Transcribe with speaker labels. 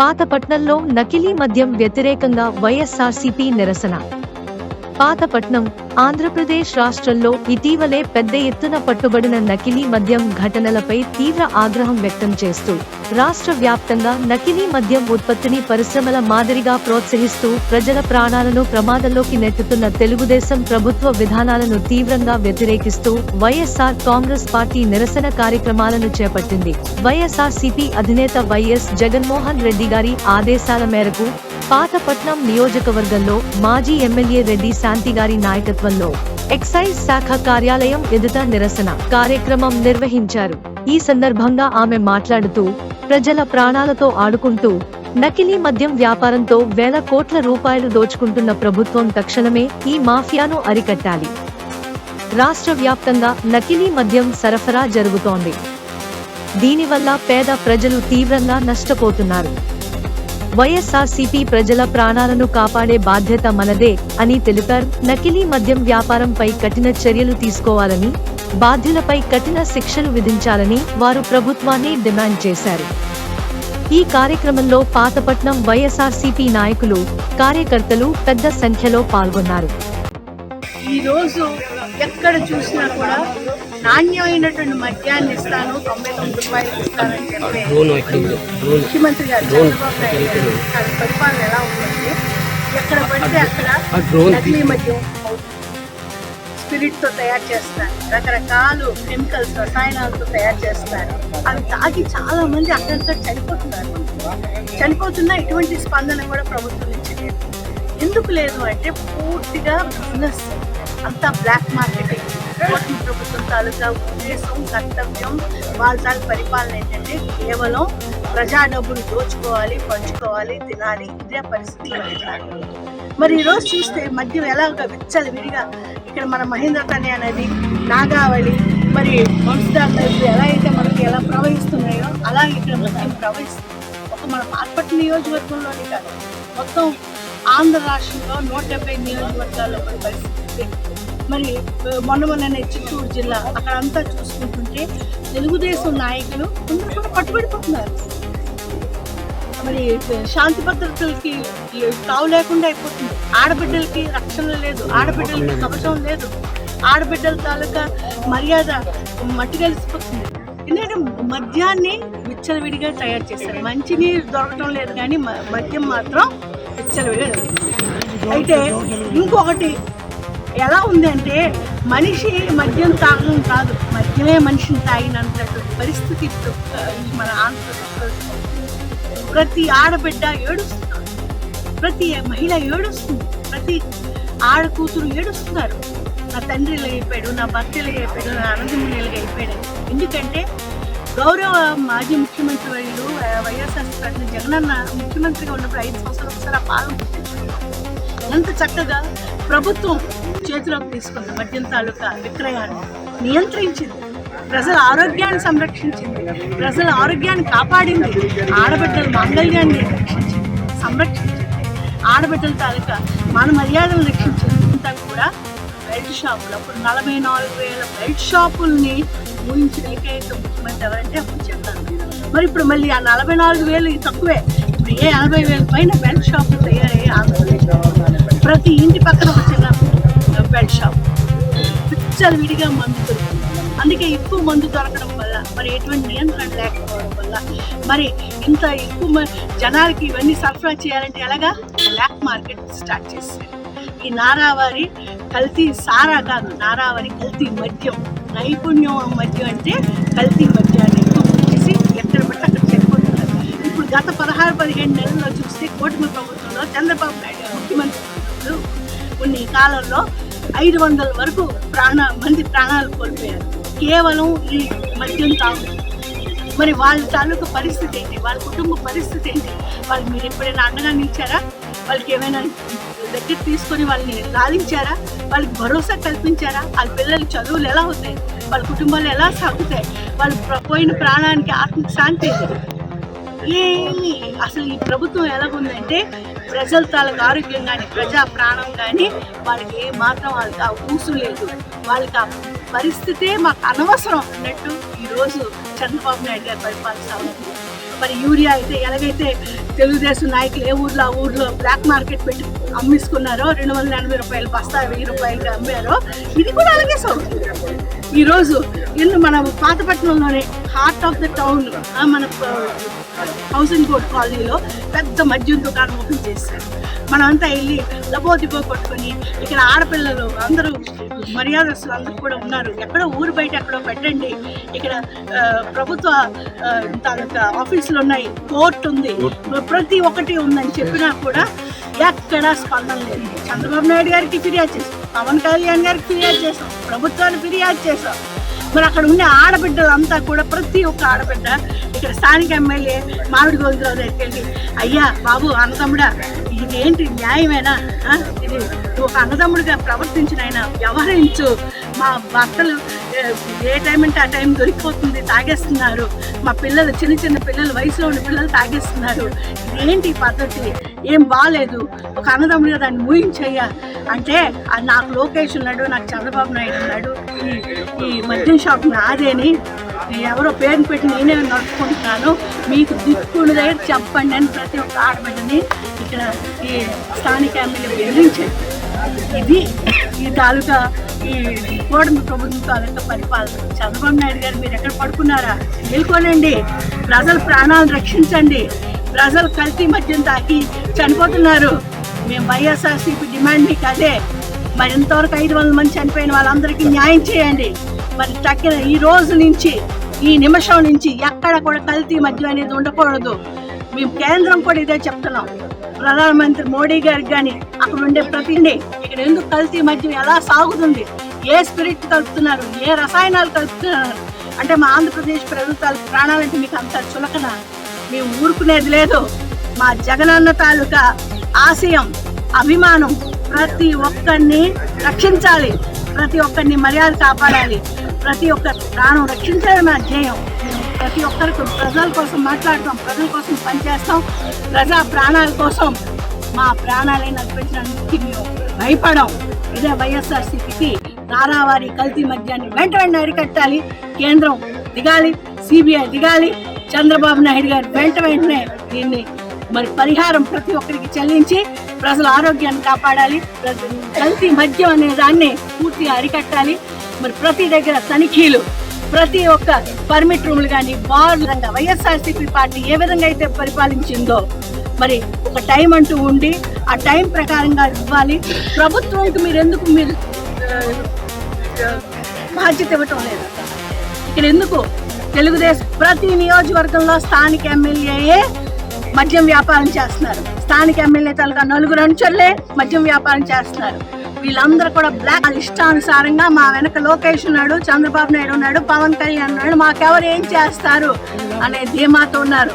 Speaker 1: పాతపట్నంలో నకిలీ మద్యం వ్యతిరేకంగా వైఎస్ఆర్సీపీ నిరసన. పాతపట్నం ఆంధ్రప్రదేశ్ రాష్ట్రంలో ఇటీవలే పెద్ద ఎత్తున పట్టుబడిన నకిలీ మద్యం ఘటనలపై తీవ్ర ఆగ్రహం వ్యక్తం చేస్తూ రాష్ట్ర వ్యాప్తంగా నకిలీ మద్యం ఉత్పత్తిని పరిశ్రమల మాదిరిగా ప్రోత్సహిస్తూ ప్రజల ప్రాణాలను ప్రమాదంలోకి నెట్టుతున్న తెలుగుదేశం ప్రభుత్వ విధానాలను తీవ్రంగా వ్యతిరేకిస్తూ వైఎస్ఆర్ కాంగ్రెస్ పార్టీ నిరసన కార్యక్రమాలను చేపట్టింది. వైఎస్ఆర్ సిపి అధినేత వైఎస్ జగన్మోహన్ రెడ్డి గారి ఆదేశాల మేరకు పాతపట్నం నియోజకవర్గంలో మాజీ ఎమ్మెల్యే రెడ్డి శాంతి గారి నాయకత్వంలో ఎక్సైజ్ శాఖ కార్యాలయం ఎదుట నిరసన కార్యక్రమం నిర్వహించారు. ఈ సందర్భంగా ఆమె మాట్లాడుతూ ప్రజల ప్రాణాలతో ఆడుకుంటూ నకిలీ మద్యం వ్యాపారంతో వేల కోట్ల రూపాయలు దోచుకుంటున్న ప్రభుత్వం తక్షణమే ఈ మాఫియాను అరికట్టాలి. రాష్ట్ర వ్యాప్తంగా నకిలీ మద్యం సరఫరా జరుగుతోంది. దీనివల్ల పేద ప్రజలు తీవ్రంగా నష్టపోతున్నారు. వైఎస్ఆర్సీపీ ప్రజల ప్రాణాలను కాపాడే బాధ్యత మనదే అని తెలిపారు. నకిలీ మద్యం వ్యాపారంపై కఠిన చర్యలు తీసుకోవాలని బాధ్యులపై కఠిన శిక్షలు విధించాలని వారు ప్రభుత్వాన్ని డిమాండ్ చేశారు. ఈ కార్యక్రమంలో పాతపట్నం వైఎస్ఆర్సీపీ నాయకులు కార్యకర్తలు పెద్ద సంఖ్యలో పాల్గొన్నారు.
Speaker 2: ఈ రోజు ఎక్కడ చూసినా కూడా నాణ్యమైనటువంటి మద్యాన్ని ఇస్తాను. తొంభై తొమ్మిది రూపాయలకి ఇస్తానని చెప్పి ముఖ్యమంత్రి గారు చంద్రబాబు నాయుడు గారు పరిపాలన ఎలా ఉందంటే ఎక్కడ పడితే అక్కడ నకిలీ మద్యం స్పిరిట్తో తయారు చేస్తారు. రకరకాల కెమికల్స్ రసాయనాలతో తయారు చేస్తారు. అవి తాగి చాలా మంది అక్కడిక్కడ చనిపోతున్నారు. చనిపోతున్నా ఎటువంటి స్పందన కూడా ప్రభుత్వం నుంచి లేదు. ఎందుకు లేదు అంటే పూర్తిగా బిజినెస్ అంతా బ్లాక్ మార్కెటింగ్ కూటమి ప్రభుత్వం తాలూకా ఉద్దేశం కర్తవ్యం వాళ్ళ తాలూకు పరిపాలన ఏంటంటే కేవలం ప్రజా డబ్బులు దోచుకోవాలి పంచుకోవాలి తినాలి. ఇదే పరిస్థితి మరి ఈ రోజు చూస్తే మద్యం ఎలా ఒక విచ్చలు విడిగా ఇక్కడ మన మహేంద్ర తనే అనేది నాగావళి మరి వంశధార ఎలా అయితే మనకి ఎలా ప్రవహిస్తున్నాయో అలాగే ఇక్కడ మద్యం ప్రవహిస్తుంది. ఒక మన పాల్పట్టు నియోజకవర్గంలోనే కాదు మొత్తం ఆంధ్ర రాష్ట్రంలో నూట డెబ్బై నియోజకవర్గాల్లో కూడా పరిస్థితి. మరి మొన్న మొన్ననే చిత్తూరు జిల్లా అక్కడ అంతా చూసుకుంటుంటే తెలుగుదేశం నాయకులు కొందరు కూడా పట్టుబడిపోతున్నారు. మరి శాంతి భద్రతలకి తావు లేకుండా అయిపోతుంది. ఆడబిడ్డలకి రక్షణ లేదు ఆడబిడ్డలకి కవచం లేదు. ఆడబిడ్డల తాలూకా మర్యాద మట్టి కలిసిపోతుంది. ఎందుకంటే మద్యాన్ని విచ్చలవిడిగా తయారు చేస్తారు మంచినీరు దొరకడం లేదు కానీ మద్యం మాత్రం అయితే ఇంకొకటి ఎలా ఉందంటే మనిషి మద్యం తాగడం కాదు మద్యమే మనిషిని తాగినంతటువంటి పరిస్థితి ఇప్పుడు మన ఆంధ్రప్రదేశ్. ప్రతి ఆడబిడ్డ ఏడుస్తున్నారు ప్రతి మహిళ ఏడుస్తుంది. ప్రతి ఆడ కూతురు ఏడుస్తున్నారు. నా తండ్రి అయిపోయాడు నా భర్తలు అయిపోయాడు నా అన్నదమ్ములు అయిపోయాడు ఎందుకంటే గౌరవ మాజీ ముఖ్యమంత్రి వర్యులు వైఎస్ఆర్ పార్టీ జగనన్న ముఖ్యమంత్రిగా ఉన్నప్పుడు ఐదు సంవత్సరాలు ఒకసారి ఆ పాలన ఎంత చక్కగా ప్రభుత్వం చేతిలోకి తీసుకుంది మద్యం తాలూకా విక్రయాన్ని నియంత్రించింది. ప్రజల ఆరోగ్యాన్ని సంరక్షించింది. ప్రజల ఆరోగ్యాన్ని కాపాడింది. ఆడబిడ్డల మాంగళ్యాన్ని రక్షించింది. సంరక్షించింది. ఆడబిడ్డల తాలూకా మన మర్యాదను రక్షించింది. అంతా కూడా బెల్ట్ షాపులు. అప్పుడు నలభై నాలుగు వేల బెల్ట్ షాపుల్ని ఊహించి ఏకైక ముఖ్యమంత్రి ఎవరంటే అప్పుడు చెప్పాను. మరి ఇప్పుడు మళ్ళీ ఆ నలభై నాలుగు వేలు తక్కువే. ఇప్పుడు ఏ ఎనభై వేల పైన బెల్ట్ షాపులు తయారయ్యే ఆంధ్రప్రదేశ్ ప్రతి ఇంటి పక్కన ఒక చిన్న బెల్ట్ షాప్. పిచ్చలు విడిగా మందు దొరుకుతుంది. అందుకే ఎక్కువ మందు దొరకడం వల్ల మరి ఎటువంటి నియంత్రణ లేకపోవడం వల్ల మరి ఇంత ఎక్కువ జనాలకి ఇవన్నీ సరఫరా చేయాలంటే ఎలాగా? బ్లాక్ మార్కెట్ స్టార్ట్ చేశారు ఈ నారావారి కల్తీ సారా కాదు నారావారి కల్తీ మద్యం. నైపుణ్యం మధ్య అంటే కల్తీ మధ్య అనేది చేసి ఎక్కడ పడితే అక్కడ చెప్పుకుంటున్నారు ఇప్పుడు గత పదహారు పదిహేను నెలల్లో చూస్తే కూటమి ప్రభుత్వంలో చంద్రబాబు నాయుడు ముఖ్యమంత్రి కొన్ని కాలంలో ఐదు వందల వరకు ప్రాణ మంది ప్రాణాలు కోల్పోయారు. కేవలం ఈ మద్యం తాగు. మరి వాళ్ళ తాలూకు పరిస్థితి ఏంటి? వాళ్ళ కుటుంబ పరిస్థితి ఏంటి? వాళ్ళు మీరు ఎప్పుడైనా అండగా నిలిచారా? వాళ్ళకి ఏమైనా దగ్గర తీసుకొని వాళ్ళని లాలించారా? వాళ్ళకి భరోసా కల్పించారా? వాళ్ళ పిల్లల చదువులు ఎలా అవుతాయి? వాళ్ళ కుటుంబాలు ఎలా సాగుతాయి? వాళ్ళు పోయిన ప్రాణానికి ఆత్మకు శాంతి ఏమి? అసలు ఈ ప్రభుత్వం ఎలాగుందంటే ప్రజల తాలకు ఆరోగ్యం కానీ ప్రజా ప్రాణం కానీ వాళ్ళకి ఏ మాత్రం వాళ్ళకి ఆ ఊసు లేదు. వాళ్ళకి ఆ పరిస్థితే మాకు అనవసరం అన్నట్టు ఈరోజు చంద్రబాబు నాయుడు గారు పరిపాలిస్తా మరి యూరియా అయితే ఎలాగైతే తెలుగుదేశం నాయకులు ఏ ఊర్లో ఆ ఊర్లో బ్లాక్ మార్కెట్ పెట్టి అమ్మిసుకున్నారో రెండు వందల ఎనభై రూపాయలు బస్తా వెయ్యి రూపాయలుగా అమ్మారో ఇది కూడా అలాగే సాగుతుంది. ఈరోజు ఇల్లు మన పాతపట్నంలోనే హార్ట్ ఆఫ్ ద టౌన్ మన హౌసింగ్ బోర్డ్ కాలనీలో పెద్ద మద్యం దుకాణం ఓపెన్ చేశారు. మనమంతా వెళ్ళి లబోదిబో కొట్టుకొని ఇక్కడ ఆడపిల్లలు అందరూ మర్యాదస్తులు అందరూ కూడా ఉన్నారు. ఎక్కడో ఊరు బయట ఎక్కడో పెట్టండి. ఇక్కడ ప్రభుత్వ తాలూకా ఆఫీసులు ఉన్నాయి కోర్టు ఉంది. ప్రతి ఒక్కటి ఉందని చెప్పినా కూడా ఎక్కడా స్పందన లేదు. చంద్రబాబు నాయుడు గారికి ఫిర్యాదు చేశాం. పవన్ కళ్యాణ్ గారికి ఫిర్యాదు చేశాం. ప్రభుత్వాన్ని ఫిర్యాదు చేశాం. మరి అక్కడ ఉండే ఆడబిడ్డలంతా కూడా ప్రతి ఒక్క ఆడబిడ్డ ఇక్కడ స్థానిక ఎమ్మెల్యే మామిడి గోవిందరావు దగ్గరికి వెళ్ళి అయ్యా బాబు అన్నదమ్ముడా ఇదేంటి న్యాయమేనా? ఇది ఒక అన్నదమ్ముడిగా ప్రవర్తించిన ఆయన వ్యవహరించు. మా భర్తలు ఏ, టైం అంటే ఆ టైం దొరికిపోతుంది తాగేస్తున్నారు. మా పిల్లలు చిన్న చిన్న పిల్లలు వయసులో ఉన్న పిల్లలు తాగేస్తున్నారు. ఇదేంటి ఈ పద్ధతి? ఏం బాగాలేదు ఒక అన్నదమ్ముడిగా దాన్ని ఊహించయ్యా. అంటే నాకు లోకేష్ ఉన్నాడు నాకు చంద్రబాబు నాయుడు ఉన్నాడు ఈ ఈ మద్యం షాప్ నాదేని ఎవరో పేరుని పెట్టి నేనే నడుపుకుంటున్నాను. మీకు దిక్కుడు దగ్గర చెప్పండి అని ప్రతి ఒక్క ఆడబిడ్డని ఇక్కడ ఈ స్థానిక ఎమ్మెల్యే బెదిరించారు. ఇది ఈ తాలూకా ఈ కూటమి ప్రభుత్వం తాలూకా పరిపాలన. చంద్రబాబు నాయుడు గారు మీరు ఎక్కడ పడుకున్నారా? మేల్కోనండి. ప్రజల ప్రాణాలను రక్షించండి. ప్రజలు కల్తీ మద్యం తాకి చనిపోతున్నారు. మేము వైఎస్ఆర్సీపీ డిమాండ్ మీకు అదే. మరి ఇంతవరకు ఐదు వందల మంది చనిపోయిన వాళ్ళందరికీ న్యాయం చేయండి. మరి తగ్గిన ఈ రోజు నుంచి ఈ నిమిషం నుంచి ఎక్కడ కూడా కల్తీ మద్యం అనేది ఉండకూడదు. మేము కేంద్రం కూడా ఇదే చెప్తున్నాం. ప్రధానమంత్రి మోడీ గారికి కానీ అక్కడ ఉండే ప్రతిని ఇక్కడ ఎందుకు కల్తీ మద్యం ఎలా సాగుతుంది? ఏ స్పిరిట్ కలుపుతున్నారు? ఏ రసాయనాలు కలుపుతున్నారు? అంటే మా ఆంధ్రప్రదేశ్ ప్రభుత్వాలు ప్రాణాలంటే మీకు అంత చులకన? మేము ఊరుకునేది లేదు. మా జగనన్న తాలూకా ఆశయం అభిమానం ప్రతి ఒక్కరిని రక్షించాలి. ప్రతి ఒక్కరిని మర్యాద కాపాడాలి. ప్రతి ఒక్క ప్రాణం రక్షించడమే మా ధ్యేయం. మేము ప్రతి ఒక్కరికి ప్రజల కోసం మాట్లాడతాం ప్రజల కోసం పనిచేస్తాం ప్రజా ప్రాణాల కోసం మా ప్రాణాలైన అర్పించడానికి మేము భయపడం. ఇదే వైఎస్ఆర్సీపీకి తారావారి కల్తీ మద్యాన్ని వెంట వెంటనే అరికట్టాలి. కేంద్రం దిగాలి సిబిఐ దిగాలి చంద్రబాబు నాయుడు గారు వెంట వెంటనే దీన్ని మరి పరిహారం ప్రతి ఒక్కరికి చెల్లించి ప్రజల ఆరోగ్యాన్ని కాపాడాలి. ప్రజ- కల్తీ మద్యం అనే దాన్ని పూర్తిగా అరికట్టాలి. మరి ప్రతి దగ్గర తనిఖీలు ప్రతి ఒక్క పర్మిట్ రూమ్లు కానీ బార్ వైఎస్ఆర్సీపీ పార్టీ ఏ విధంగా అయితే పరిపాలించిందో మరి ఒక టైం అంటూ ఉండి ఆ టైం ప్రకారంగా ఇవ్వాలి. ప్రభుత్వంకి మీరు ఎందుకు మీరు బాధ్యత ఇవ్వటం లేదు. ఇక్కడ ఎందుకు తెలుగుదేశం ప్రతి నియోజకవర్గంలో స్థానిక ఎమ్మెల్యేయే మద్యం వ్యాపారం చేస్తున్నారు. స్థానిక ఎమ్మెల్యే తాలూకా నలుగురు అంచెల్లే మద్యం వ్యాపారం చేస్తున్నారు. వీళ్ళందరూ కూడా బ్లాక్ ఇష్టానుసారంగా మా వెనక లోకేష్ ఉన్నాడు చంద్రబాబు నాయుడు ఉన్నాడు పవన్ కళ్యాణ్ ఉన్నాడు మాకెవరు ఏం చేస్తారు అనే ధీమాతో ఉన్నారు.